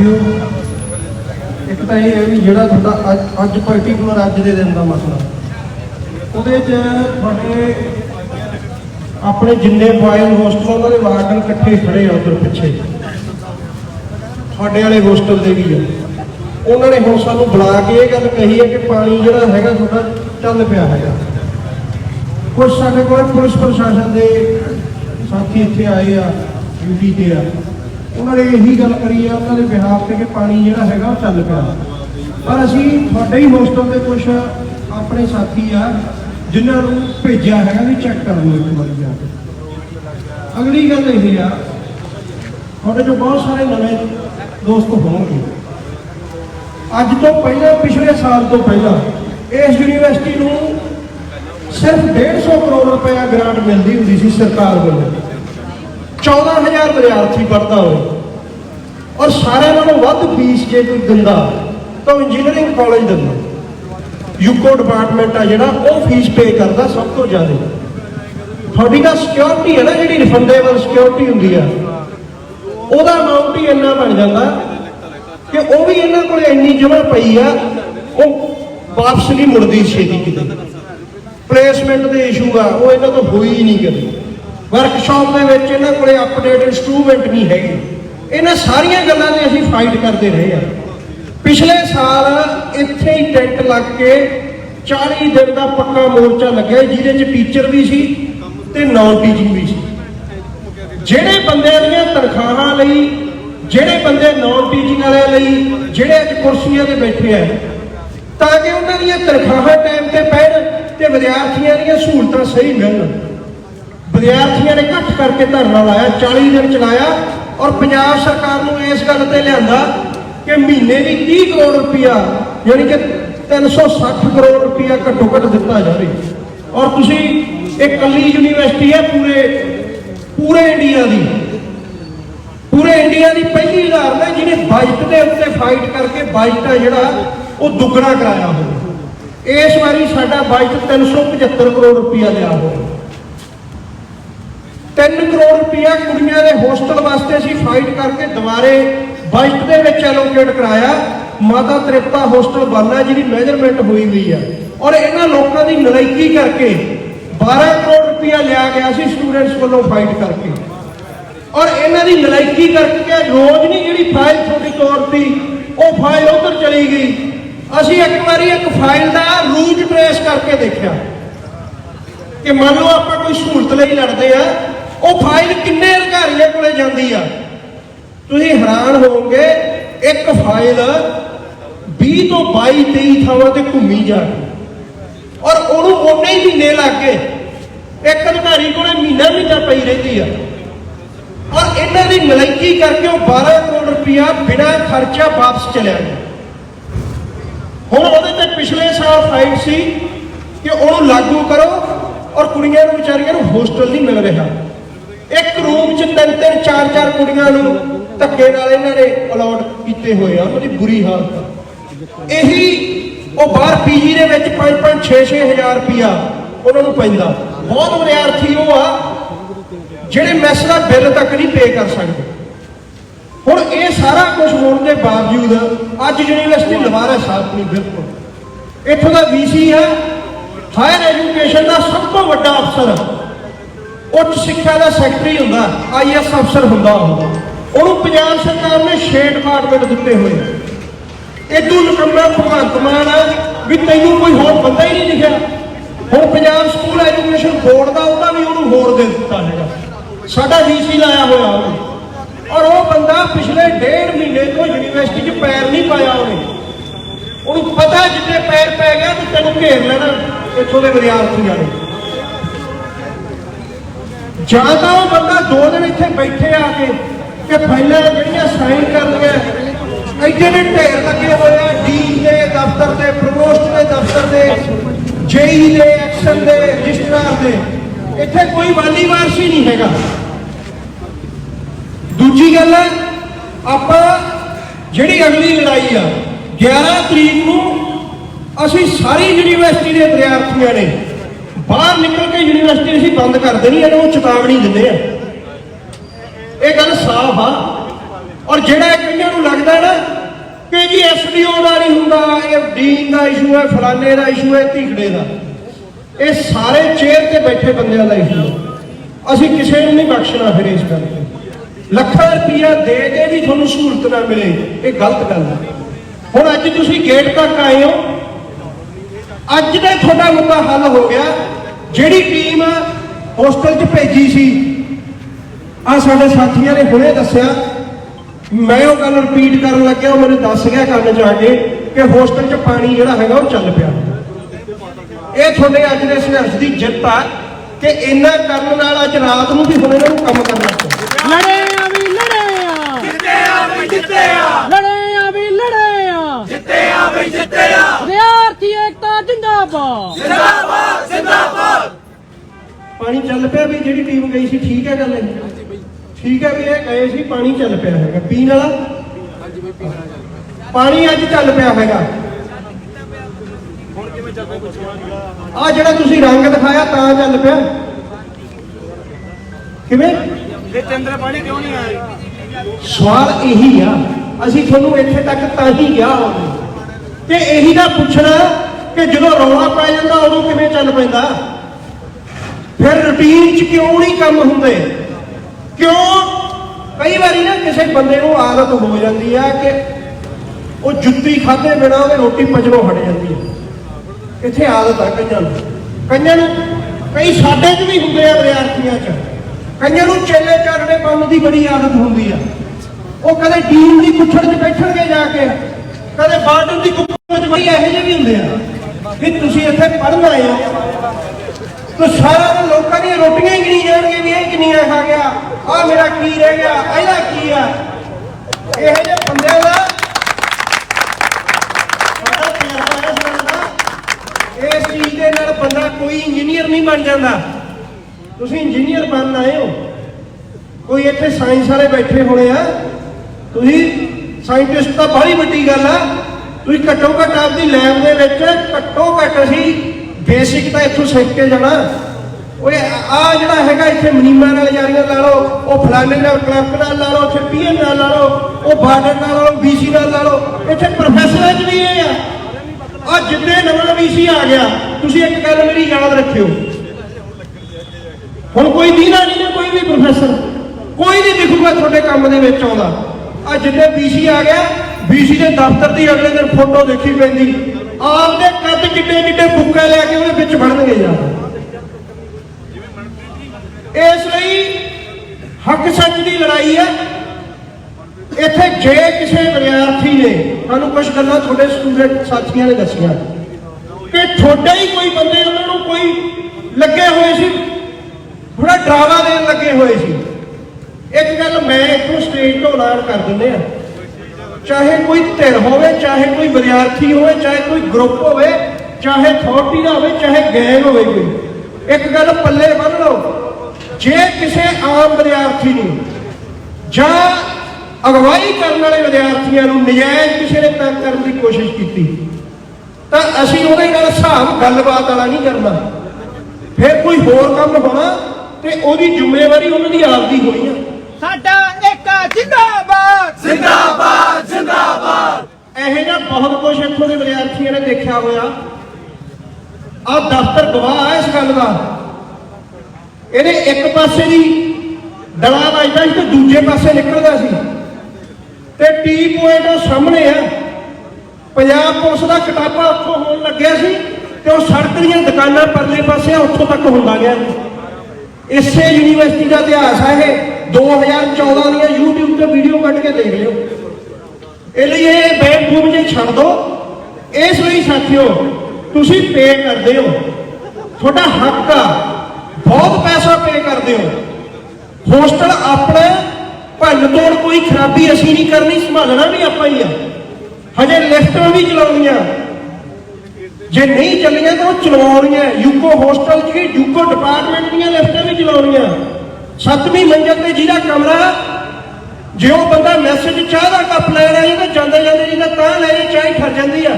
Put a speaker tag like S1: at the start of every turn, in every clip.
S1: ਸਾਥੀਓ, ਇੱਕ ਤਾਂ ਇਹ ਹੈ ਵੀ ਜਿਹੜਾ ਤੁਹਾਡਾ ਅੱਜ ਅੱਜ ਪਾਰਟਿਕੂਲਰ ਅੱਜ ਦੇ ਦਿਨ ਦਾ ਮਸਲਾ। ਉਹਦੇ 'ਚ ਤੁਹਾਡੇ ਆਪਣੇ ਜਿੰਨੇ ਬॉयਜ਼ ਹੋਸਟਲ ਉਹਨਾਂ ਦੇ ਵਾਰਡਨ ਇਕੱਠੇ ਖੜੇ ਆ ਉਧਰ ਪਿੱਛੇ। ਸਾਡੇ ਵਾਲੇ ਹੋਸਟਲ ਦੇ ਵੀ ਆ। ਉਹਨਾਂ ਨੇ ਹੁਣ ਸਾਨੂੰ ਬੁਲਾ ਕੇ ਇਹ ਗੱਲ ਕਹੀ ਹੈ ਕਿ ਪਾਣੀ ਜਿਹੜਾ ਹੈਗਾ ਤੁਹਾਡਾ ਚੱਲ ਪਿਆ ਹੈਗਾ। ਕੁਝ ਸਾਡੇ ਕੋਲ ਪੁਲਿਸ ਪ੍ਰਸ਼ਾਸਨ ਦੇ ਸਾਥੀ ਇੱਥੇ ਆਏ ਆ, ਡਿਊਟੀ ਤੇ ਆ। ਉਹਨਾਂ ਨੇ ਇਹੀ ਗੱਲ ਕਰੀ ਆ, ਉਹਨਾਂ ਦੇ ਬਿਹਾਫ ਤੇ ਕਿ ਪਾਣੀ ਜਿਹੜਾ ਹੈਗਾ ਉਹ ਚੱਲ ਪਿਆ। ਪਰ ਅਸੀਂ ਤੁਹਾਡੇ ਹੀ ਹੋਸਟਲ ਦੇ ਕੁਝ ਆਪਣੇ ਸਾਥੀ ਆ, ਜਿਨ੍ਹਾਂ ਨੂੰ ਭੇਜਿਆ ਹੈਗਾ ਵੀ ਚੈੱਕ ਕਰ ਲਓ ਇੱਕ ਵਾਰੀ ਜਾ ਕੇ। ਅਗਲੀ ਗੱਲ ਇਹ ਆ, ਤੁਹਾਡੇ ਜੋ ਬਹੁਤ ਸਾਰੇ ਨਵੇਂ ਦੋਸਤ ਹੋਣਗੇ, ਅੱਜ ਤੋਂ ਪਹਿਲਾਂ, ਪਿਛਲੇ ਸਾਲ ਤੋਂ ਪਹਿਲਾਂ, ਇਸ ਯੂਨੀਵਰਸਿਟੀ ਨੂੰ ਸਿਰਫ 150 ਕਰੋੜ ਰੁਪਏ ਗ੍ਰਾਂਟ ਮਿਲਦੀ ਹੁੰਦੀ ਸੀ ਸਰਕਾਰ ਵੱਲੋਂ। 14000 ਵਿਦਿਆਰਥੀ ਪੜ੍ਹਦਾ ਹੋਵੇ। ਔਰ ਸਾਰਿਆਂ ਨਾਲੋਂ ਵੱਧ ਫੀਸ ਜੇ ਕੋਈ ਦਿੰਦਾ, ਤਾਂ ਇੰਜੀਨੀਅਰਿੰਗ ਕਾਲਜ ਦਿੰਦਾ। ਯੂਕੋ ਡਿਪਾਰਟਮੈਂਟ ਆ ਜਿਹੜਾ, ਉਹ ਫੀਸ ਪੇ ਕਰਦਾ ਸਭ ਤੋਂ ਜ਼ਿਆਦਾ। ਤੁਹਾਡੀ ਦਾ ਸਿਕਿਉਰਿਟੀ ਹੈ ਨਾ ਜਿਹੜੀ ਰਿਫੰਡੇਬਲ ਸਿਕਿਉਰਿਟੀ ਹੁੰਦੀ ਆ। ਉਹਦਾ ਅਮਾਉਂਟ ਹੀ ਇੰਨਾ ਬਣ ਜਾਂਦਾ ਕਿ ਉਹ ਵੀ ਇਹਨਾਂ ਕੋਲ ਇੰਨੀ ਜਮ੍ਹਾਂ ਪਈ ਆ, ਉਹ ਵਾਪਸ ਨਹੀਂ ਮੁੜਦੀ ਛੇਤੀ ਕਿਤੇ। ਪਲੇਸਮੈਂਟ ਦੇ ਇਸ਼ੂ ਆ, ਉਹ ਇਹਨਾਂ ਤੋਂ ਹੋਈ ਨਹੀਂ ਕਦੇ। ਵਰਕਸ਼ਾਪ ਦੇ ਵਿੱਚ ਇਹਨਾਂ ਕੋਲੇ ਅਪਡੇਟ ਇਨਸਟਰੂਮੈਂਟ ਨਹੀਂ ਹੈਗੇ। ਇਹਨਾਂ ਸਾਰੀਆਂ ਗੱਲਾਂ 'ਤੇ ਅਸੀਂ ਫਾਈਟ ਕਰਦੇ ਰਹੇ ਆ। ਪਿਛਲੇ ਸਾਲ ਇੱਥੇ ਹੀ ਟੈਂਟ ਲੱਗ ਕੇ 40 ਦਿਨ ਦਾ ਪੱਕਾ ਮੋਰਚਾ ਲੱਗਿਆ। ਜਿਹਦੇ 'ਚ ਟੀਚਰ ਵੀ ਸੀ ਤੇ ਨਾਨ ਟੀਚਿੰਗ ਵੀ ਸੀ। ਜਿਹੜੇ ਬੰਦਿਆਂ ਦੀਆਂ ਤਨਖਾਹਾਂ ਲਈ, ਜਿਹੜੇ ਬੰਦੇ ਨਾਨ ਟੀਚਿੰਗ ਵਾਲਿਆਂ ਲਈ, ਜਿਹੜੇ ਅੱਜ ਕੁਰਸੀਆਂ ਤੇ ਬੈਠੇ ਆ, ਤਾਂ ਕਿ ਉਹਨਾਂ ਦੀਆਂ ਤਨਖਾਹਾਂ ਟਾਈਮ ਤੇ ਪੈਣ ਤੇ ਵਿਦਿਆਰਥੀਆਂ ਦੀਆਂ ਸਹੂਲਤਾਂ ਸਹੀ ਮਿਲਣ। ਵਿਦਿਆਰਥੀਆਂ ਨੇ ਇਕੱਠ ਕਰਕੇ ਧਰਨਾ ਲਾਇਆ 40 ਦਿਨ ਚਲਾਇਆ ਔਰ ਪੰਜਾਬ ਸਰਕਾਰ ਨੂੰ ਇਸ ਗੱਲ ਤੇ ਲਿਆਂਦਾ ਕਿ ਮਹੀਨੇ ਦੀ 30 ਕਰੋੜ ਰੁਪਇਆ ਯਾਨੀ ਕਿ 360 ਕਰੋੜ ਰੁਪਇਆ ਘੱਟੋ ਘੱਟ ਦਿੱਤਾ ਜਾਵੇ। ਔਰ ਤੁਸੀਂ ਇਹ ਕੱਲੀ ਯੂਨੀਵਰਸਿਟੀ ਹੈ ਪੂਰੇ ਪੂਰੇ ਇੰਡੀਆ ਦੀ। ਪੂਰੇ ਇੰਡੀਆ ਦੀ ਪਹਿਲੀ ਉਦਾਹਰਨ ਹੈ ਜਿਹਨੇ ਬਜਟ ਦੇ ਉੱਤੇ ਫਾਈਟ ਕਰਕੇ ਬਜਟ ਆ ਜਿਹੜਾ, ਉਹ ਦੁੱਗਣਾ ਕਰਾਇਆ ਹੋਵੇ। ਇਸ ਵਾਰੀ ਸਾਡਾ ਬਜਟ 375 ਕਰੋੜ ਰੁਪਇਆ ਲਿਆ ਹੋਵੇ। 3 ਕਰੋੜ ਰੁਪਇਆ ਕੁੜੀਆਂ ਦੇ ਹੋਸਟਲ ਵਾਸਤੇ ਅਸੀਂ ਫਾਈਟ ਕਰਕੇ ਦੁਬਾਰੇ ਬਜਟ ਦੇ ਵਿੱਚ ਐਲੋਕੇਟ ਕਰਾਇਆ। ਮਾਤਾ ਤ੍ਰਿਪਤਾ ਹੋਸਟਲ ਬਣਨਾ ਜਿਹਦੀ ਮੈਜਰਮੈਂਟ ਹੋਈ ਹੋਈ ਆ। ਔਰ ਇਹਨਾਂ ਲੋਕਾਂ ਦੀ ਨਲਾਇਕੀ ਕਰਕੇ 12 ਕਰੋੜ ਰੁਪਇਆ ਲਿਆ ਗਿਆ ਸੀ ਸਟੂਡੈਂਟਸ ਵੱਲੋਂ ਫਾਈਟ ਕਰਕੇ। ਔਰ ਇਹਨਾਂ ਦੀ ਨਲਾਇਕੀ ਕਰਕੇ ਰੋਜ਼ ਨਹੀਂ, ਜਿਹੜੀ ਫਾਈਲ ਤੁਹਾਡੀ ਤੌਰ ਤੇ, ਉਹ ਫਾਈਲ ਉਧਰ ਚਲੀ ਗਈ। ਅਸੀਂ ਇੱਕ ਵਾਰੀ ਇੱਕ ਫਾਈਲ ਦਾ ਰੂਟ ਟ੍ਰੇਸ ਕਰਕੇ ਦੇਖਿਆ। ਕਿ ਮੰਨ ਲਓ ਆਪਾਂ ਕੋਈ ਸਹੂਲਤ ਲਈ ਲੜਦੇ ਆ ਉਹ ਫਾਈਲ ਕਿੰਨੇ ਅਧਿਕਾਰੀਆਂ ਕੋਲੇ ਜਾਂਦੀ ਆ? ਤੁਸੀਂ ਹੈਰਾਨ ਹੋਵੋਗੇ, ਇੱਕ ਫਾਈਲ 20 ਤੋਂ 22 23 ਥਾਵਾਂ ਤੇ ਘੁੰਮੀ ਜਾ ਔਰ ਉਹਨੂੰ ਉਨੇ ਹੀ ਮਹੀਨੇ ਲੱਗ ਗਏ। ਇੱਕ ਅਧਿਕਾਰੀ ਕੋਲੇ ਮਹੀਨਾ ਮਹੀਨਾ ਪਈ ਰਹਿੰਦੀ ਆ। ਔਰ ਇਹਨਾਂ ਦੀ ਨਲਾਇਕੀ ਕਰਕੇ ਉਹ 12 ਕਰੋੜ ਰੁਪਇਆ ਬਿਨਾਂ ਖਰਚਾ ਵਾਪਸ ਚਲਿਆ ਗਿਆ। ਹੁਣ ਉਹਦੇ ਤੇ ਪਿਛਲੇ ਸਾਲ ਫਾਈਟ ਸੀ ਕਿ ਉਹਨੂੰ ਲਾਗੂ ਕਰੋ ਔਰ ਕੁੜੀਆਂ ਨੂੰ ਵਿਚਾਰੀਆਂ ਨੂੰ ਹੋਸਟਲ ਨਹੀਂ ਮਿਲ ਰਿਹਾ। 'ਚ ਤਿੰਨ ਤਿੰਨ, ਚਾਰ ਚਾਰ ਕੁੜੀਆਂ ਨੂੰ ਧੱਕੇ ਨਾਲ ਇਹਨਾਂ ਨੇ ਅਲਾਉਡ ਕੀਤੇ ਹੋਏ ਆ ਉਹਦੀ ਬੁਰੀ ਹਾਲਤ ਆ। ਇਹੀ ਉਹ ਬਾਹਰ ਪੀਜੀ ਦੇ ਵਿੱਚ 5 5 6 6 ਹਜ਼ਾਰ ਰੁਪਇਆ ਉਹਨਾਂ ਨੂੰ ਪੈਂਦਾ। ਬਹੁਤ ਵਿਦਿਆਰਥੀ ਉਹ ਆ, ਜਿਹੜੇ ਮੈਸ ਦਾ ਬਿੱਲ ਤੱਕ ਨਹੀਂ ਪੇ ਕਰ ਸਕਦੇ। ਹੁਣ ਇਹ ਸਾਰਾ ਕੁਝ ਹੋਣ ਦੇ ਬਾਵਜੂਦ ਅੱਜ ਯੂਨੀਵਰਸਿਟੀ ਲਵਾਰਾ ਸਾਹਿਬ ਨਹੀਂ ਬਿਲਕੁਲ। ਇੱਥੋਂ ਦਾ ਵੀਸੀ ਹੈ ਹਾਇਰ ਐਜੂਕੇਸ਼ਨ ਦਾ ਸਭ ਤੋਂ ਵੱਡਾ ਅਫਸਰ ਉੱਚ ਸਿੱਖਿਆ ਦਾ ਸੈਕਟਰੀ ਹੁੰਦਾ, ਆਈਐਸ ਅਫਸਰ ਹੁੰਦਾ ਹੁੰਦਾ ਉਹਨੂੰ ਪੰਜਾਬ ਸਰਕਾਰ ਨੇ 6 ਡਿਪਾਰਟਮੈਂਟ ਦਿੱਤੇ ਹੋਏ। ਆ ਇਦੋਂ ਨਕਮਾ ਭਗਵੰਤ ਮਾਨ ਆ ਵੀ ਤੈਨੂੰ ਕੋਈ ਹੋਰ ਬੰਦਾ ਹੀ ਨਹੀਂ ਲਿਖਿਆ ਹੁਣ ਪੰਜਾਬ ਸਕੂਲ ਐਜੂਕੇਸ਼ਨ ਬੋਰਡ ਦਾ ਉਹਦਾ ਵੀ ਉਹਨੂੰ ਹੋਰ ਦੇ ਦਿੱਤਾ ਹੈਗਾ। ਸਾਡਾ ਵੀਸੀ ਲਾਇਆ ਹੋਇਆ ਉਹਨੇ। ਔਰ ਉਹ ਬੰਦਾ ਪਿਛਲੇ ਡੇਢ ਮਹੀਨੇ ਤੋਂ ਯੂਨੀਵਰਸਿਟੀ 'ਚ ਪੈਰ ਨਹੀਂ ਪਾਇਆ ਉਹਨੇ। ਉਹਨੂੰ ਪਤਾ ਜਿੱਥੇ ਪੈਰ ਪੈ ਗਿਆ ਤੇ ਤੈਨੂੰ ਘੇਰ ਲੈਣਾ, ਇੱਥੋਂ ਦੇ ਵਿਦਿਆਰਥੀਆਂ ਨੇ ਜਾਂ ਤਾਂ ਉਹ ਬੰਦਾ ਦੋ ਦਿਨ ਇੱਥੇ ਬੈਠੇ ਆ ਕੇ ਕਿ ਫਾਈਲਾਂ ਜਿਹੜੀਆਂ ਸਾਈਨ ਕਰਨੀਆਂ, ਇੱਥੇ ਨੇ ਢੇਰ ਲੱਗੇ ਹੋਏ ਆ, ਡੀਨ ਦੇ ਦਫ਼ਤਰ ਤੇ ਪ੍ਰਮੋਸਟ ਦੇ ਦਫ਼ਤਰ ਦੇ, ਜੇਈ ਦੇ, ਐਕਸ਼ਨ ਦੇ, ਰਜਿਸਟਰਾਰ ਦੇ। ਇੱਥੇ ਕੋਈ ਵਾਲੀ ਵਾਰਸੀ ਨਹੀਂ ਹੈਗਾ। ਦੂਜੀ ਗੱਲ ਹੈ, ਆਪਾਂ ਜਿਹੜੀ ਅਗਲੀ ਲੜਾਈ ਆ 11 ਤਰੀਕ ਨੂੰ ਅਸੀਂ ਸਾਰੀ ਯੂਨੀਵਰਸਿਟੀ ਦੇ ਵਿਦਿਆਰਥੀਆਂ ਨੇ ਬਾਹਰ ਨਿਕਲ ਕੇ ਬੰਦ ਕਰ ਦੇਣੀ ਇਹਨੂੰ ਚੇਤਾਵਨੀ ਦਿੰਦੇ ਆ। ਇਹ ਗੱਲ ਸਾਫ਼ ਆ। ਔਰ ਜਿਹੜਾ ਕਈਆਂ ਨੂੰ ਲੱਗਦਾ ਨਾ ਕਿ ਜੀ ਐਸਡੀਓ ਦਾ ਨਹੀਂ ਹੁੰਦਾ, ਇਹ ਡੀਨ ਦਾ ਇਸ਼ੂ ਹੈ, ਫਲਾਣੇ ਦਾ ਇਸ਼ੂ ਹੈ, ਧੀਕੜੇ ਦਾ। ਇਹ ਸਾਰੇ ਚੇਅਰ ਤੇ ਬੈਠੇ ਬੰਦਿਆਂ ਦਾ ਇਸ਼ੂ ਅਸੀਂ ਕਿਸੇ ਨੂੰ ਨਹੀਂ ਬਖਸ਼ਣਾ ਫਿਰ ਇਸ ਗੱਲ ਲੱਖਾਂ ਰੁਪਈਆ ਦੇ ਕੇ ਵੀ ਤੁਹਾਨੂੰ ਸਹੂਲਤ ਨਾ ਮਿਲੇ, ਇਹ ਗਲਤ ਗੱਲ ਹੈ। ਹੁਣ ਅੱਜ ਤੁਸੀਂ ਗੇਟ ਤੱਕ ਆਏ ਹੋ। ਅੱਜ ਦਾ ਤੁਹਾਡਾ ਮੁੱਦਾ ਹੱਲ ਹੋ ਗਿਆ। ਜਿਹੜੀ ਟੀਮ ਹੋਸਟਲ 'ਚ ਭੇਜੀ ਸੀ। ਆ ਸਾਡੇ ਸਾਥੀਆਂ ਨੇ ਹੁਣੇ ਦੱਸਿਆ। ਮੈਂ ਉਹ ਗੱਲ ਰਿਪੀਟ ਕਰਨ ਲੱਗਿਆ ਉਹ ਮੈਨੂੰ ਦੱਸ ਗਿਆ ਕੰਨ 'ਚ ਆ ਕੇ ਕਿ ਹੋਸਟਲ 'ਚ ਪਾਣੀ ਜਿਹੜਾ ਹੈਗਾ ਉਹ ਚੱਲ ਪਿਆ। ਇਹ ਤੁਹਾਡੇ ਅੱਜ ਦੇ ਸੰਘਰਸ਼ ਦੀ ਜਿੱਤ ਆ ਕਿ ਇੰਨਾ ਕਰਨ ਨਾਲ ਅੱਜ ਰਾਤ ਨੂੰ ਵੀ ਹੁਣ ਇਹਨਾਂ ਨੂੰ ਕੰਮ ਕਰਨਾ ਚਾਹੀਦਾ
S2: ਲੜੇ ਆ ਵੀ ਲੜੇ ਆ।
S3: ਜਿੱਤੇ ਆ ਵੀ ਜਿੱਤੇ ਆ।
S2: ਲੜੇ ਆ ਵੀ ਲੜੇ ਆ।
S3: ਜਿੱਤੇ ਆ ਵੀ ਜਿੱਤੇ ਆ।
S2: ਵਿਦਿਆਰਥੀ ਏਕਤਾ ਜਿੰਦਾਬਾਦ।
S3: ਜ਼ਿੰਦਾਬਾਦ ਜ਼ਿੰਦਾਬਾਦ।
S1: ਪਾਣੀ ਚੱਲ ਪਿਆ ਵੀ ਜਿਹੜੀ ਟੀਮ ਗਈ ਸੀ ਠੀਕ ਹੈ ਗੱਲ ਇਹ? ਠੀਕ ਹੈ ਵੀ ਇਹ ਗਏ ਸੀ ਪਾਣੀ ਚੱਲ ਪਿਆ ਹੈਗਾ। ਪੀਣ ਵਾਲਾ? ਪਾਣੀ ਅੱਜ ਚੱਲ ਪਿਆ ਹੈਗਾ। ਆ ਜਿਹੜਾ ਤੁਸੀਂ ਰੰਗ ਦਿਖਾਇਆ ਤਾਂ ਚੱਲ ਪਿਆ। ਕਿਵੇਂ?
S3: ਇਹ ਚੰਦਰ ਪਾਣੀ ਕਿਉਂ ਨਹੀਂ ਆਇਆ?
S1: ਸਵਾਲ ਇਹੀ ਆ ਅਸੀਂ ਤੁਹਾਨੂੰ ਇੱਥੇ ਤੱਕ ਤਾਂ ਹੀ ਗਿਆ। ਕਿ ਇਹੀ ਦਾ ਪੁੱਛਣਾ ਕਿ ਜਦੋਂ ਰੌਲਾ ਪੈ ਜਾਂਦਾ ਉਦੋਂ ਕਿਵੇਂ ਚੱਲ ਪੈਂਦਾ? ਫਿਰ ਰੁਟੀਨ 'ਚ ਕਿਉਂ ਨਹੀਂ ਕੰਮ ਹੁੰਦੇ? ਕਿਉਂ? ਕਈ ਵਾਰੀ ਨਾ ਕਿਸੇ ਬੰਦੇ ਨੂੰ ਆਦਤ ਹੋ ਜਾਂਦੀ ਆ ਕਿ ਉਹ ਜੁੱਤੀ ਖਾਦੇ ਬਿਨਾ ਉਹਦੇ ਰੋਟੀ ਪਚਣੋਂ ਹਟ ਜਾਂਦੀ ਹੈ ਇੱਥੇ ਆਦਤ ਆ ਕਈਆਂ ਨੂੰ। ਕਈਆਂ ਨੂੰ ਕਈ ਸਾਡੇ 'ਚ ਵੀ ਹੁੰਦੇ ਆ ਵਿਦਿਆਰਥੀਆਂ 'ਚ। ਕਈਆਂ ਨੂੰ ਚੇਲੇ ਚਾਰਣੇ ਬੰਨ ਦੀ ਬੜੀ ਆਦਤ ਹੁੰਦੀ ਆ। ਉਹ ਕਦੇ ਟੀਮ ਦੀ ਕੁੱਛੜ 'ਚ ਬੈਠਣਗੇ ਜਾ ਕੇ। ਕਦੇ ਬਾਰਡਰ ਦੀ ਕੁੱਛੜ 'ਚ ਬਈ ਇਹੋ ਜਿਹੇ ਵੀ ਹੁੰਦੇ ਆ। ਕਿ ਤੁਸੀਂ ਇੱਥੇ ਪੜ੍ਹਨ ਆਏ ਹੋ। ਤਾਂ ਸਾਰਾ ਦਿਨ ਲੋਕਾਂ ਦੀਆਂ ਰੋਟੀਆਂ ਹੀ ਗਿਣੀ ਜਾਣਗੇ ਵੀ ਇਹ ਕਿੰਨੀਆਂ ਖਾ ਗਿਆ। ਆ ਮੇਰਾ ਕੀ ਰਹਿ ਗਿਆ, ਇਹਦਾ ਕੀ ਆ? ਇਹੋ ਜਿਹੇ ਬੰਦਿਆਂ ਦਾ ਸਾਡਾ ਤਜਰਬਾ ਇਸ ਗੱਲ ਇਸ ਚੀਜ਼ ਦੇ ਨਾਲ ਬੰਦਾ ਕੋਈ ਇੰਜੀਨੀਅਰ ਨਹੀਂ ਬਣ ਜਾਂਦਾ। ਤੁਸੀਂ ਇੰਜੀਨੀਅਰ ਬਣਨ ਆਏ ਹੋ। ਕੋਈ ਇੱਥੇ ਸਾਇੰਸ ਵਾਲੇ ਬੈਠੇ ਹੋਣੇ ਆ। ਤੁਸੀਂ ਸਾਇੰਟਿਸਟ ਤਾਂ ਬੜੀ ਵੱਡੀ ਗੱਲ ਆ। ਤੁਸੀਂ ਘੱਟੋ ਘੱਟ ਆਪਦੀ ਲੈਬ ਦੇ ਵਿੱਚ ਘੱਟੋ ਘੱਟ ਅਸੀਂ ਬੇਸਿਕ ਤਾਂ ਇੱਥੋਂ ਸਿੱਖ ਕੇ ਜਾਣਾ। ਓਏ, ਆ ਜਿਹੜਾ ਹੈਗਾ ਇੱਥੇ ਮਨੀਮਾ ਨਾਲ ਜਾਰੀਆਂ ਲਾ ਲਓ, ਉਹ ਫਲਾਣੇ ਨਾਲ ਕਲੱਬ ਨਾਲ ਲਾ ਲਓ ਇੱਥੇ ਪੀਐਨ ਨਾਲ ਲਾ ਲਓ, ਉਹ ਬਾਰਡਰ ਨਾਲ ਲਾ ਲਓ, ਬੀਸੀ ਨਾਲ ਲਾ ਲਓ, ਇੱਥੇ ਪ੍ਰੋਫੈਸਰਾਂ 'ਚ ਵੀ ਇਹ ਆ। ਆ ਜਿੱਦੇ ਨਵਾਂ ਵੀਸੀ ਆ ਗਿਆ, ਤੁਸੀਂ ਇੱਕ ਗੱਲ ਮੇਰੀ ਯਾਦ ਰੱਖਿਓ। ਹੁਣ ਕੋਈ ਦੀਨਾ ਨਹੀਂ ਨਾ ਕੋਈ ਵੀ ਪ੍ਰੋਫੈਸਰ ਕੋਈ ਨਹੀਂ ਦਿਖੂਗਾ ਤੁਹਾਡੇ ਕੰਮ ਦੇ ਵਿੱਚ ਆਉਂਦਾ। ਆ ਜਿੱਦੇ ਬੀਸੀ ਆ ਗਿਆ, ਬੀਸੀ ਦੇ ਦਫ਼ਤਰ ਦੀ ਅਗਲੇ ਦਿਨ ਫੋਟੋ ਦੇਖੀ ਪੈਂਦੀ। ਆਪਦੇ ਕੱਦ ਕਿੱਡੇ ਕਿੱਡੇ ਬੁੱਕੇ ਲੈ ਕੇ ਉਹਦੇ ਵਿੱਚ ਵੜਨਗੇ ਯਾਰ। ਇਸ ਲਈ ਹੱਕ ਸੱਚ ਦੀ ਲੜਾਈ ਹੈ। ਇੱਥੇ ਜੇ ਕਿਸੇ ਵਿਦਿਆਰਥੀ ਨੇ, ਤੁਹਾਨੂੰ ਕੁਝ ਗੱਲਾਂ ਤੁਹਾਡੇ ਸਟੂਡੈਂਟ ਸਾਥੀਆਂ ਨੇ ਦੱਸੀਆਂ, ਕਿ ਤੁਹਾਡੇ ਹੀ ਕੋਈ ਬੰਦੇ ਉਹਨਾਂ ਨੂੰ ਕੋਈ ਲੱਗੇ ਹੋਏ ਸੀ ਥੋੜਾ ਡਰਾਵਾ ਦੇਣ ਲੱਗੇ ਹੋਏ ਸੀ। ਇੱਕ ਗੱਲ ਮੈਂ ਇੱਥੋਂ ਸਟੇਜ ਤੋਂ ਐਲਾਨ ਕਰ ਦਿੰਦੇ ਆ ਚਾਹੇ ਕੋਈ ਧਿਰ ਹੋਵੇ, ਚਾਹੇ ਕੋਈ ਵਿਦਿਆਰਥੀ ਹੋਵੇ, ਚਾਹੇ ਕੋਈ ਗਰੁੱਪ ਹੋਵੇ, ਚਾਹੇ ਅਥਾਰਟੀ ਦਾ ਹੋਵੇ, ਚਾਹੇ ਗੈਂਗ ਹੋਵੇ ਕੋਈ। ਇੱਕ ਗੱਲ ਪੱਲੇ ਬੰਨ ਲਓ, ਜੇ ਕਿਸੇ ਆਮ ਵਿਦਿਆਰਥੀ ਨੂੰ ਜਾਂ ਅਗਵਾਈ ਕਰਨ ਵਾਲੇ ਵਿਦਿਆਰਥੀਆਂ ਨੂੰ ਨਜਾਇਜ਼ ਕਿਸੇ ਨੇ ਤੰਗ ਕਰਨ ਦੀ ਕੋਸ਼ਿਸ਼ ਕੀਤੀ, ਤਾਂ ਅਸੀਂ ਉਹਦੇ ਨਾਲ ਹਿਸਾਬ ਗੱਲਬਾਤ ਵਾਲਾ ਨਹੀਂ ਕਰਨਾ। ਫਿਰ ਕੋਈ ਹੋਰ ਕੰਮ ਹੋਣਾ ਤੇ ਉਹਦੀ ਜ਼ਿੰਮੇਵਾਰੀ ਉਹਨਾਂ ਦੀ ਆਪਦੀ ਹੋਣੀ ਆ।
S2: ਸਾਡਾ ਏਕਾ ਜਿੰਦਾਬਾਦ।
S3: ਜ਼ਿੰਦਾਬਾਦ ਜ਼ਿੰਦਾਬਾਦ।
S1: ਇਹੋ ਜਿਹਾ ਬਹੁਤ ਕੁਝ ਇੱਥੋਂ ਦੇ ਵਿਦਿਆਰਥੀਆਂ ਨੇ ਦੇਖਿਆ ਹੋਇਆ। ਆ ਦਫ਼ਤਰ ਗਵਾਹ ਹੈ ਇਸ ਗੱਲ ਦਾ। ਇਹਦੇ ਇੱਕ ਪਾਸੇ ਦੀ ਡਲਾ ਵੱਜਦਾ ਸੀ ਤੇ ਦੂਜੇ ਪਾਸੇ ਨਿਕਲਦਾ ਸੀ। ਤੇ ਟੀ ਪੁਆਇੰਟ ਉਹ ਸਾਹਮਣੇ ਆ। ਪੰਜਾਬ ਪੁਲਿਸ ਦਾ ਕਿਤਾਬਾ ਉੱਥੋਂ ਹੋਣ ਲੱਗਿਆ ਸੀ ਤੇ ਉਹ ਸੜਕ ਦੀਆਂ ਦੁਕਾਨਾਂ ਪਰਲੇ ਪਾਸੇ ਆ, ਉੱਥੋਂ ਤੱਕ ਹੁੰਦਾ ਗਿਆ ਇਸੇ ਯੂਨੀਵਰਸਿਟੀ ਦਾ ਇਤਿਹਾਸ ਹੈ ਇਹ। 2014 ਦੀਆਂ YouTube ਤੇ ਵੀਡੀਓ ਕੱਢ ਕੇ ਦੇਖ ਲਿਓ। ਇਹ ਲਈ ਇਹ ਬੈਕਗ੍ਰਾਉਂਡ ਜੇ ਛੱਡ ਦੋ। ਇਸ ਲਈ ਸਾਥੀਓ, ਤੁਸੀਂ ਪੇ ਕਰਦੇ ਹੋ। ਤੁਹਾਡਾ ਹੱਕ ਆ। ਬਹੁਤ ਪੈਸਾ ਪੇ ਕਰਦੇ ਹੋ। ਹੋਸਟਲ ਆਪਣੇ ਭੰਨ ਤੋੜ ਕੋਈ ਖਰਾਬੀ ਅਸੀਂ ਨਹੀਂ ਕਰਨੀ, ਸੰਭਾਲਣਾ ਵੀ ਆਪਾਂ ਹੀ ਆ। ਹਜੇ ਲਿਫਟਾਂ ਵੀ ਚਲਾਉਣੀਆਂ। ਜੇ ਨਹੀਂ ਚੱਲੀਆਂ ਤਾਂ ਉਹ ਚਲਾਉਣੀਆਂ। ਯੂਕੋ ਹੋਸਟਲ 'ਚ ਯੂਕੋ ਡਿਪਾਰਟਮੈਂਟ ਦੀਆਂ ਲਿਫਟਾਂ ਵੀ ਚਲਾਉਣੀਆਂ। ਸੱਤਵੀਂ ਮੰਜ਼ਲ ਤੇ ਜਿਹਦਾ ਕਮਰਾ, ਜੇ ਉਹ ਬੰਦਾ ਮੈਸੇਜ ਚਾਹ ਦਾ ਕੱਪ ਲੈ ਆਈ ਤਾਂ ਜਾਂਦੇ ਜਾਂਦੇ ਜਿਹਦਾ ਤਾਂ ਲੈ ਜੇ ਚਾਹ ਹੀ ਠਰ ਜਾਂਦੀ ਆ।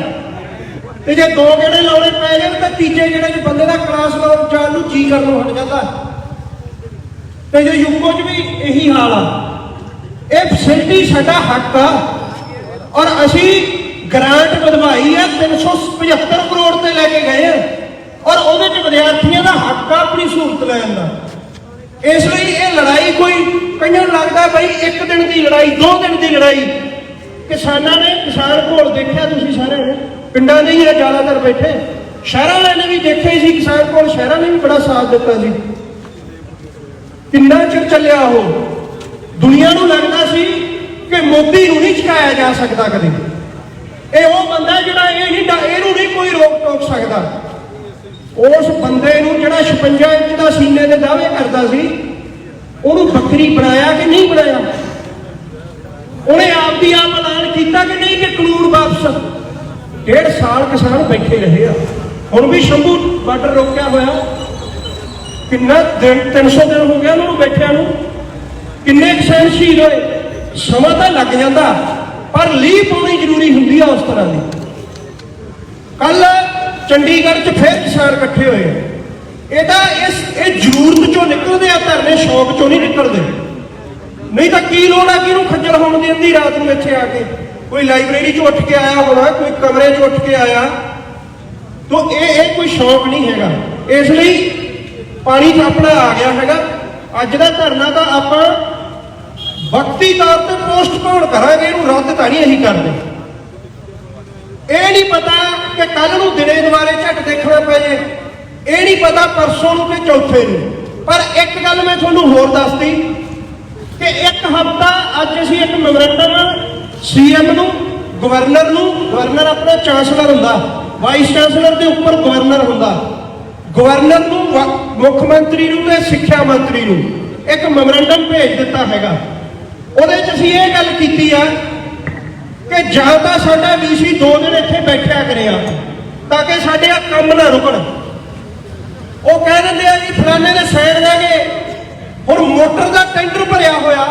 S1: ਤੇ ਜੇ ਦੋ ਗੇੜੇ ਲਾਉਣੇ ਪੈ ਜਾਣ ਤਾਂ ਤੀਜੇ ਗੇੜੇ 'ਚ ਬੰਦੇ ਦਾ ਕਲਾਸ ਲਾਉਣ ਜਾਣ ਨੂੰ ਜੀ ਕਰਨ ਨੂੰ ਹਟ ਜਾਂਦਾ। ਤੇ ਜੇ ਯੂਕੋ 'ਚ ਵੀ ਇਹੀ ਹਾਲ ਆ। ਇਹ ਫੈਸਿਲਿਟੀ ਸਾਡਾ ਹੱਕ ਆ ਔਰ ਅਸੀਂ ਗ੍ਰਾਂਟ ਵਧਵਾਈ ਆ 375 ਕਰੋੜ ਤੇ ਲੈ ਕੇ ਗਏ ਆ। ਔਰ ਉਹਦੇ ਚ ਵਿਦਿਆਰਥੀਆਂ ਦਾ ਹੱਕ ਆ ਆਪਣੀ ਸਹੂਲਤ ਲੈਣ ਦਾ। ਇਸ ਲਈ ਇਹ ਲੜਾਈ ਕੋਈ ਕਈਆਂ ਨੂੰ ਲੱਗਦਾ ਬਈ ਇੱਕ ਦਿਨ ਦੀ ਲੜਾਈ, ਦੋ ਦਿਨ ਦੀ ਲੜਾਈ। ਕਿਸਾਨਾਂ ਨੇ ਕਿਸਾਨ ਘੋਲ ਦੇਖਿਆ ਤੁਸੀਂ ਸਾਰਿਆਂ ਨੇ? ਪਿੰਡਾਂ ਦੇ ਹੀ ਆ ਜ਼ਿਆਦਾਤਰ ਬੈਠੇ। ਸ਼ਹਿਰਾਂ ਵਾਲਿਆਂ ਨੇ ਵੀ ਦੇਖੇ ਸੀ, ਕਿਸਾਨ ਘੋਲ ਸ਼ਹਿਰਾਂ ਨੇ ਵੀ ਬੜਾ ਸਾਥ ਦਿੱਤਾ ਸੀ। ਕਿੰਨਾ ਚਿਰ ਚੱਲਿਆ ਉਹ? ਦੁਨੀਆ ਨੂੰ ਲੱਗਦਾ ਸੀ ਕਿ ਮੋਦੀ ਨੂੰ ਨਹੀਂ ਚੁਕਾਇਆ ਜਾ ਸਕਦਾ ਕਦੇ। ਇਹ ਉਹ ਬੰਦਾ ਜਿਹੜਾ ਇਹ ਨਹੀਂ ਇਹਨੂੰ ਨਹੀਂ ਕੋਈ ਰੋਕ ਟੋਕ ਸਕਦਾ। ਉਸ ਬੰਦੇ ਨੂੰ ਜਿਹੜਾ 56 ਇੰਚ ਦਾ ਸੀਨੇ ਦੇ ਦਾਅਵੇ ਕਰਦਾ ਸੀ, ਉਹਨੂੰ ਬੱਕਰੀ ਬਣਾਇਆ ਕਿ ਨਹੀਂ ਬਣਾਇਆ? ਉਹਨੇ ਆਪ ਦੀ ਆਪ ਐਲਾਨ ਕੀਤਾ ਕਿ ਨਹੀਂ ਕਿ ਕਾਨੂੰਨ ਵਾਪਸ? ਡੇਢ ਸਾਲ ਕਿਸਾਨ ਬੈਠੇ ਰਹੇ ਆ। ਹੁਣ ਵੀ ਸ਼ੰਭੂ ਬਾਰਡਰ ਰੋਕਿਆ ਹੋਇਆ। ਕਿੰਨਾ ਦਿਨ 300 ਦਿਨ ਹੋ ਗਿਆ ਉਹਨਾਂ ਨੂੰ ਬੈਠਿਆਂ ਨੂੰ। ਕਿੰਨੇ ਕਿਸਾਨ ਸ਼ਹੀਦ ਹੋਏ? ਸਮਾਂ ਤਾਂ ਲੱਗ ਜਾਂਦਾ, ਪਰ ਲੀਹ ਪਾਉਣੀ ਜ਼ਰੂਰੀ ਹੁੰਦੀ ਆ ਉਸ ਤਰ੍ਹਾਂ ਦੀ। ਕੱਲ ਚੰਡੀਗੜ੍ਹ 'ਚ ਫਿਰ ਕਿਸਾਨ ਇਕੱਠੇ ਹੋਏ ਆ। ਇਹਦਾ ਇਸ ਇਹ ਜ਼ਰੂਰਤ ਚੋਂ ਨਿਕਲਦੇ ਆ, ਧਰਨੇ ਸ਼ੌਕ ਚੋਂ ਨਹੀਂ ਨਿਕਲਦੇ। ਨਹੀਂ ਤਾਂ ਕੀ ਲੋੜ ਆ ਕਿ ਇਹਨੂੰ ਖੱਜਲ ਹੋਣ ਦੀ ਅੱਧੀ ਰਾਤ ਨੂੰ ਇੱਥੇ ਆ ਕੇ? ਕੋਈ ਲਾਇਬ੍ਰੇਰੀ 'ਚੋਂ ਉੱਠ ਕੇ ਆਇਆ ਹੋਣਾ, ਕੋਈ ਕਮਰੇ 'ਚ ਉੱਠ ਕੇ ਆਇਆ। ਤੋ ਇਹ ਇਹ ਕੋਈ ਸ਼ੌਕ ਨਹੀਂ ਹੈਗਾ। ਇਸ ਲਈ ਪਾਣੀ 'ਚ ਆਪਣਾ ਆ ਗਿਆ ਹੈਗਾ। ਅੱਜ ਦਾ ਧਰਨਾ ਤਾਂ ਆਪਾਂ ਵਕਤੀ ਤੌਰ ਤੇ ਪੋਸਟਪੋਨ ਕਰਾਂਗੇ, ਇਹਨੂੰ ਰੱਦ ਤਾਂ ਨਹੀਂ ਅਸੀਂ ਕਰਦੇ। ਇਹ ਨਹੀਂ ਪਤਾ ਕਿ ਕੱਲ ਨੂੰ ਦਿਨੇ ਦੁਆਰੇ ਝਟ ਦੇਖਣਾ ਪੈ ਜੇ ਇਹ ਨਹੀਂ ਪਤਾ ਪਰਸੋਂ ਨੂੰ ਕਿ ਚੌਥੇ ਨੂੰ। ਪਰ ਇੱਕ ਗੱਲ ਮੈਂ ਤੁਹਾਨੂੰ ਹੋਰ ਦੱਸਦੀ ਕਿ ਇੱਕ ਹਫਤਾ ਅੱਜ ਅਸੀਂ ਇੱਕ ਮੈਮੋਰੰਡਮ ਸੀਐਮ ਨੂੰ ਗਵਰਨਰ ਨੂੰ ਗਵਰਨਰ ਆਪਣਾ ਚਾਂਸਲਰ ਹੁੰਦਾ ਵਾਈਸ ਚਾਂਸਲਰ ਦੇ ਉੱਪਰ ਗਵਰਨਰ ਹੁੰਦਾ। ਗਵਰਨਰ ਨੂੰ ਮੁੱਖ ਮੰਤਰੀ ਨੂੰ ਤੇ ਸਿੱਖਿਆ ਮੰਤਰੀ ਨੂੰ ਇੱਕ ਮੈਮੋਰੰਡਮ ਭੇਜ ਦਿੱਤਾ ਹੈਗਾ। ਉਹਦੇ 'ਚ ਅਸੀਂ ਇਹ ਗੱਲ ਕੀਤੀ ਆ ਕਿ ਜਾਂ ਤਾਂ ਸਾਡਾ ਵੀਸੀ ਦੋ ਦਿਨ ਇੱਥੇ ਬੈਠਿਆ ਕਰਿਆ, ਤਾਂ ਕਿ ਸਾਡੇ ਆ ਕੰਮ ਨਾ ਰੁਕਣ। ਉਹ ਕਹਿ ਦਿੰਦੇ ਆ ਜੀ, ਫਲਾਣੇ ਦੇ ਸਾਈਨ ਗਏ, ਹੁਣ ਮੋਟਰ ਦਾ ਟੈਂਡਰ ਭਰਿਆ ਹੋਇਆ।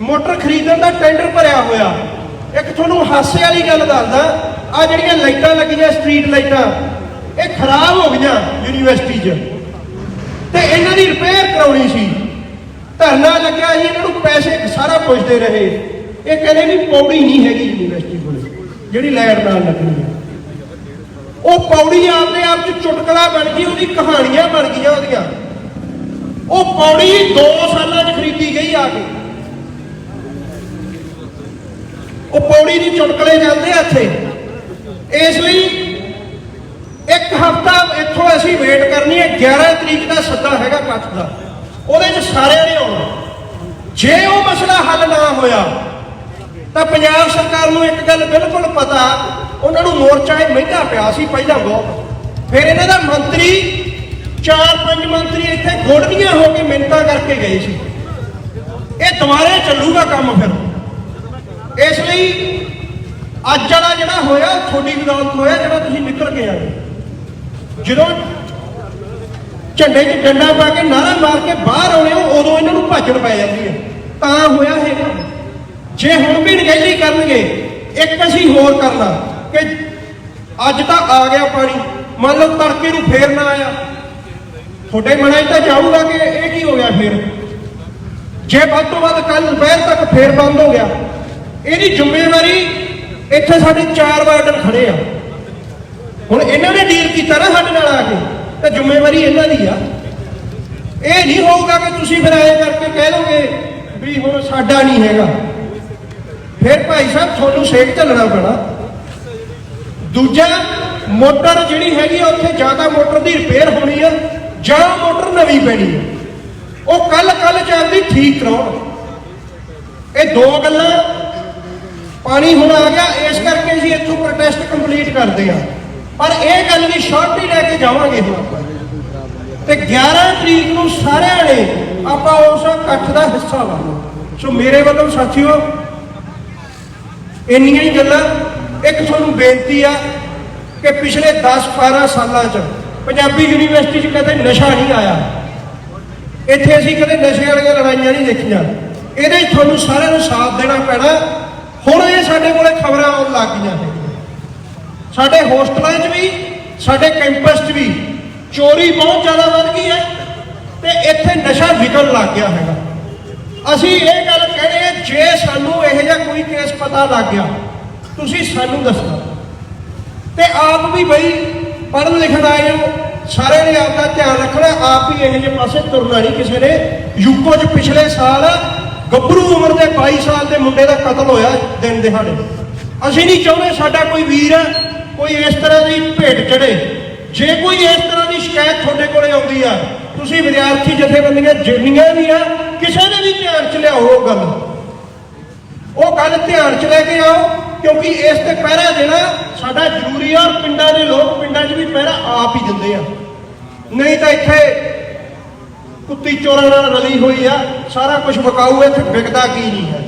S1: ਮੋਟਰ ਖਰੀਦਣ ਦਾ ਟੈਂਡਰ ਭਰਿਆ ਹੋਇਆ। ਇੱਕ ਤੁਹਾਨੂੰ ਹਾਸੇ ਵਾਲੀ ਗੱਲ ਦੱਸਦਾ ਆ ਜਿਹੜੀਆਂ ਲਾਈਟਾਂ ਲੱਗੀਆਂ ਸਟਰੀਟ ਲਾਈਟਾਂ, ਇਹ ਖਰਾਬ ਹੋ ਗਈਆਂ ਯੂਨੀਵਰਸਿਟੀ 'ਚ। ਤੇ ਇਹਨਾਂ ਦੀ ਰਿਪੇਅਰ ਕਰਾਉਣੀ ਸੀ। ਧਰਨਾ ਲੱਗਿਆ ਸੀ ਇਹਨਾਂ ਨੂੰ ਪੈਸੇ ਸਾਰਾ ਪੁੱਛਦੇ ਰਹੇ। ਇਹ ਕਹਿੰਦੇ ਵੀ ਪੌੜੀ ਨਹੀਂ ਹੈਗੀ ਯੂਨੀਵਰਸਿਟੀ ਕੋਲ, ਜਿਹੜੀ ਲੈਣ ਨਾਲ ਲੱਗਣੀ ਹੈ। ਉਹ ਪੌੜੀ ਆਪਦੇ ਆਪ ਚ ਚੁਟਕਲਾ ਬਣ ਗਈ, ਉਹਦੀ ਕਹਾਣੀਆਂ ਬਣ ਗਈਆਂ ਉਹਦੀਆਂ। ਉਹ ਪੌੜੀ 2 ਸਾਲਾਂ 'ਚ ਖਰੀਦੀ ਗਈ ਆ ਕੇ। ਉਹ ਪੌੜੀ ਦੀ ਚੁਟਕਲੇ ਜਾਂਦੇ ਆ ਇੱਥੇ। ਇਸ ਲਈ ਇੱਕ ਹਫਤਾ ਇੱਥੋਂ ਅਸੀਂ ਵੇਟ ਕਰਨੀ ਹੈ 11 ਤਰੀਕ ਦਾ ਸੱਦਾ ਹੈਗਾ ਇਕੱਠ ਦਾ। ਉਹਦੇ 'ਚ ਸਾਰਿਆਂ ਨੇ ਆਉਣਾ। ਜੇ ਉਹ ਮਸਲਾ ਹੱਲ ਨਾ ਹੋਇਆ ਤਾਂ ਪੰਜਾਬ ਸਰਕਾਰ ਨੂੰ ਇੱਕ ਗੱਲ ਬਿਲਕੁਲ ਪਤਾ, ਉਹਨਾਂ ਨੂੰ ਮੋਰਚਾ ਇਹ ਮਹਿੰਗਾ ਪਿਆ ਸੀ ਪਹਿਲਾਂ ਬਹੁਤ ਫਿਰ ਇਹਨਾਂ ਦਾ ਮੰਤਰੀ, ਚਾਰ ਪੰਜ ਮੰਤਰੀ ਇੱਥੇ ਗੋੜਨੀਆਂ ਹੋ ਕੇ ਮਿੰਟਾਂ ਕਰਕੇ ਗਏ ਸੀ। ਇਹ ਦੁਬਾਰੇ ਚੱਲੂਗਾ ਕੰਮ ਫਿਰ। ਇਸ ਲਈ ਅੱਜ ਵਾਲਾ ਜਿਹੜਾ ਹੋਇਆ, ਤੁਹਾਡੀ ਬਦੌਲਤ ਹੋਇਆ, ਜਿਹੜਾ ਤੁਸੀਂ ਨਿਕਲ ਕੇ ਆਏ। ਜਦੋਂ ਝੰਡੇ 'ਚ ਡੰਡਾ ਪਾ ਕੇ ਨਾਰਾ ਮਾਰ ਕੇ ਬਾਹਰ ਆਉਣੇ ਹੋ, ਉਦੋਂ ਇਹਨਾਂ ਨੂੰ ਭਾਜਣ ਪੈ ਜਾਂਦੀ ਹੈ। ਤਾਂ ਹੋਇਆ ਇਹ ਕੰਮ। ਜੇ ਹੁਣ ਵੀ ਨਗੈਲੀ ਕਰਨਗੇ, ਇੱਕ ਅਸੀਂ ਹੋਰ ਕਰਨਾ ਕਿ ਅੱਜ ਤਾਂ ਆ ਗਿਆ ਪਾਣੀ, ਮੰਨ ਲਓ ਤੜਕੇ ਨੂੰ ਫੇਰ ਨਾ ਆਇਆ। ਤੁਹਾਡੇ ਮਨਾਂ 'ਚ ਤਾਂ ਜਾਊਗਾ ਕਿ ਇਹ ਕੀ ਹੋ ਗਿਆ ਫੇਰ? ਜੇ ਵੱਧ ਤੋਂ ਵੱਧ ਕੱਲ ਦੁਪਹਿਰ ਤੱਕ ਫੇਰ ਬੰਦ ਹੋ ਗਿਆ, ਇਹਦੀ ਜ਼ਿੰਮੇਵਾਰੀ ਇੱਥੇ ਸਾਡੇ ਚਾਰ ਵਾਰਡਨ ਖੜੇ ਆ। ਹੁਣ ਇਹਨਾਂ ਨੇ ਡੀਲ ਕੀਤਾ ਨਾ ਸਾਡੇ ਨਾਲ ਆ ਕੇ, ਤਾਂ ਜ਼ਿੰਮੇਵਾਰੀ ਇਹਨਾਂ ਦੀ ਆ। ਇਹ ਨਹੀਂ ਹੋਊਗਾ ਕਿ ਤੁਸੀਂ ਫਿਰ ਐਂ ਕਰਕੇ ਕਹਿ ਦੋਗੇ ਵੀ ਹੁਣ ਸਾਡਾ ਨਹੀਂ ਹੈਗਾ। ਫਿਰ ਭਾਈ ਸਾਹਿਬ, ਤੁਹਾਨੂੰ ਸੇਕ ਝੱਲਣਾ ਪੈਣਾ। ਦੂਜਾ, ਮੋਟਰ ਜਿਹੜੀ ਹੈਗੀ ਆ, ਉੱਥੇ ਜ਼ਿਆਦਾ ਮੋਟਰ ਦੀ ਰਿਪੇਅਰ ਹੋਣੀ ਆ, ਜਾਂ ਮੋਟਰ ਨਵੀਂ ਪੈਣੀ ਆ। ਉਹ ਕੱਲ ਕੱਲ ਚੱਲਦੀ, ਠੀਕ ਕਰਾਉਣ ਇਹ ਦੋ ਗੱਲਾਂ। ਪਾਣੀ ਹੁਣ ਆ ਗਿਆ, ਇਸ ਕਰਕੇ ਅਸੀਂ ਇੱਥੋਂ ਪ੍ਰੋਟੈਸਟ ਕੰਪਲੀਟ ਕਰਦੇ ਆ। ਪਰ ਇਹ ਗੱਲ ਦੀ ਸ਼ੋਰਟੀ ਲੈ ਕੇ ਜਾਵਾਂਗੇ ਹੁਣ ਆਪਾਂ। ਤੇ 11 ਤਰੀਕ ਨੂੰ ਸਾਰਿਆਂ ਨੇ ਆਪਾਂ ਉਸ ਇਕੱਠ ਦਾ ਹਿੱਸਾ ਬਣਨਾ ਸੋ ਮੇਰੇ ਵੱਲੋਂ ਸਾਥੀਓ ਇੰਨੀਆਂ ਹੀ ਗੱਲਾਂ। ਇੱਕ ਤੁਹਾਨੂੰ ਬੇਨਤੀ ਆ ਕਿ ਪਿਛਲੇ 10-12 ਸਾਲਾਂ 'ਚ ਪੰਜਾਬੀ ਯੂਨੀਵਰਸਿਟੀ 'ਚ ਕਦੇ ਨਸ਼ਾ ਨਹੀਂ ਆਇਆ। ਇੱਥੇ ਅਸੀਂ ਕਦੇ ਨਸ਼ੇ ਵਾਲੀਆਂ ਲੜਾਈਆਂ ਨਹੀਂ ਦੇਖੀਆਂ। ਇਹਦੇ 'ਚ ਤੁਹਾਨੂੰ ਸਾਰਿਆਂ ਨੂੰ ਸਾਥ ਦੇਣਾ ਪੈਣਾ। ਹੁਣ ਇਹ ਸਾਡੇ ਕੋਲੇ ਖਬਰਾਂ ਆਉਣ ਲੱਗ ਗਈਆਂ ਨੇ। ਸਾਡੇ ਹੋਸਟਲਾਂ 'ਚ ਵੀ, ਸਾਡੇ ਕੈਂਪਸ 'ਚ ਵੀ ਚੋਰੀ ਬਹੁਤ ਜ਼ਿਆਦਾ ਵੱਧ ਗਈ ਹੈ ਤੇ ਇੱਥੇ ਨਸ਼ਾ ਵਿਕਣ ਲੱਗ ਗਿਆ ਹੈਗਾ। ਅਸੀਂ ਇਹ ਗੱਲ ਜੇ ਸਾਨੂੰ ਇਹੋ ਜਿਹਾ ਕੋਈ ਕੇਸ ਪਤਾ ਲੱਗ ਗਿਆ, ਤੁਸੀਂ ਸਾਨੂੰ ਦੱਸਣਾ ਤੇ ਆਪ ਵੀ ਬਈ ਪੜ੍ਹਨ ਲਿਖਣ ਆਏ ਹੋ, ਸਾਰਿਆਂ ਨੇ ਆਪ ਦਾ ਧਿਆਨ ਰੱਖਣਾ, ਆਪ ਹੀ ਇਹੋ ਜਿਹੇ ਪਾਸੇ ਤੁਰਨਾ ਨਹੀਂ ਕਿਸੇ ਨੇ। ਯੂਕੋ 'ਚ ਪਿਛਲੇ ਸਾਲ ਗੱਭਰੂ ਉਮਰ ਦੇ 22 ਸਾਲ ਦੇ ਮੁੰਡੇ ਦਾ ਕਤਲ ਹੋਇਆ ਦਿਨ ਦਿਹਾੜੇ। ਅਸੀਂ ਨਹੀਂ ਚਾਹੁੰਦੇ ਸਾਡਾ ਕੋਈ ਵੀਰ, ਕੋਈ ਇਸ ਤਰ੍ਹਾਂ ਦੀ ਭੇਟ ਚੜੇ ਜੇ ਕੋਈ ਇਸ ਤਰ੍ਹਾਂ ਦੀ ਸ਼ਿਕਾਇਤ ਤੁਹਾਡੇ ਕੋਲੇ ਆਉਂਦੀ ਆ, ਤੁਸੀਂ ਵਿਦਿਆਰਥੀ ਜਥੇਬੰਦੀਆਂ ਜਿੰਨੀਆਂ ਵੀ ਆ, ਕਿਸੇ ਨੇ ਵੀ ਧਿਆਨ 'ਚ ਲਿਆਓ ਉਹ ਗੱਲ। ਉਹ ਗੱਲ ਧਿਆਨ 'ਚ ਲੈ ਕੇ ਆਓ, ਕਿਉਂਕਿ ਇਸ ਤੇ ਪਹਿਰਾ ਦੇਣਾ ਸਾਡਾ ਜ਼ਰੂਰੀ ਆ ਔਰ ਪਿੰਡਾਂ ਦੇ ਲੋਕ ਪਿੰਡਾਂ 'ਚ ਵੀ ਪਹਿਰਾ ਆਪ ਹੀ ਦਿੰਦੇ ਆ। ਨਹੀਂ ਤਾਂ ਇੱਥੇ ਕੁੱਤੀ ਚੋਰਾਂ ਨਾਲ ਰਲੀ ਹੋਈ ਆ, ਸਾਰਾ ਕੁਝ ਵਿਕਾਊ, ਇੱਥੇ ਵਿਕਦਾ ਕੀ ਨਹੀਂ ਹੈ।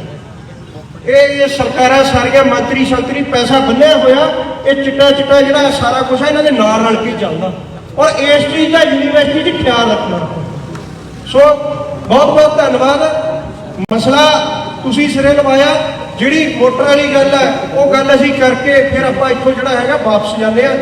S1: ਇਹ ਇਹ ਸਰਕਾਰਾਂ ਸਾਰੀਆਂ ਮੰਤਰੀ ਸੰਤਰੀ ਪੈਸਾ ਬੰਨਿਆ ਹੋਇਆ, ਇਹ ਚਿੱਟਾ ਚਿੱਟਾ ਜਿਹੜਾ ਸਾਰਾ ਕੁਝ ਹੈ ਇਹਨਾਂ ਦੇ ਨਾਲ ਰਲ ਕੇ ਚੱਲਦਾ। ਔਰ ਇਸ ਚੀਜ਼ ਦਾ ਯੂਨੀਵਰਸਿਟੀ 'ਚ ਖਿਆਲ ਰੱਖਣਾ। ਸੋ ਬਹੁਤ ਬਹੁਤ ਧੰਨਵਾਦ। ਮਸਲਾ ਤੁਸੀਂ ਸਿਰੇ ਲਵਾਇਆ, ਜਿਹੜੀ ਮੋਟਰ ਵਾਲੀ ਗੱਲ ਹੈ, ਉਹ ਗੱਲ ਅਸੀਂ ਕਰਕੇ ਫਿਰ ਆਪਾਂ ਇੱਥੋਂ ਜਿਹੜਾ ਹੈਗਾ ਵਾਪਸ ਜਾਂਦੇ ਆ